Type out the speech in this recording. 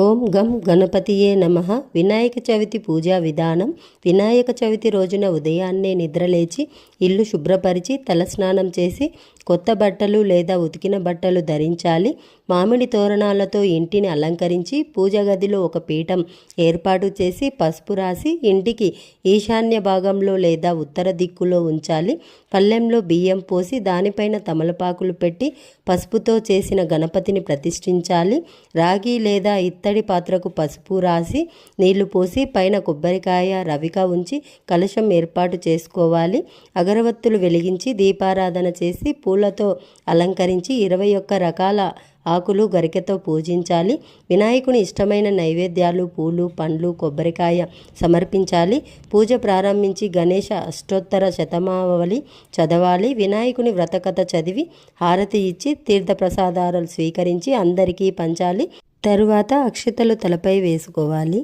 ఓం గం గణపతియే నమ. వినాయక చవితి పూజా విధానం. వినాయక చవితి రోజున ఉదయాన్నే నిద్రలేచి ఇల్లు శుభ్రపరిచి తలస్నానం చేసి కొత్త బట్టలు లేదా ఉతికిన బట్టలు ధరించాలి. మామిడి తోరణాలతో ఇంటిని అలంకరించి పూజ గదిలో ఒక పీఠం ఏర్పాటు చేసి పసుపు రాసి ఇంటికి ఈశాన్య భాగంలో లేదా ఉత్తర దిక్కులో ఉంచాలి. పళ్ళెంలో బియ్యం పోసి దానిపైన తమలపాకులు పెట్టి పసుపుతో చేసిన గణపతిని ప్రతిష్ఠించాలి. రాగి లేదా ఇత్తడి పాత్రకు పసుపు రాసి నీళ్ళు పోసి పైన కొబ్బరికాయ రవిక ఉంచి కలశం ఏర్పాటు చేసుకోవాలి. అగరవత్తులు వెలిగించి దీపారాధన చేసి పూలతో అలంకరించి ఇరవై ఒక్క రకాల ఆకులు గరికెతో పూజించాలి. వినాయకుని ఇష్టమైన నైవేద్యాలు పూలు పండ్లు కొబ్బరికాయ సమర్పించాలి. పూజ ప్రారంభించి గణేష అష్టోత్తర శతమావళి చదవాలి. వినాయకుని వ్రతకథ చదివి హారతి ఇచ్చి తీర్థప్రసాదాలు స్వీకరించి అందరికీ పంచాలి. తరువాత అక్షతలు తలపై వేసుకోవాలి.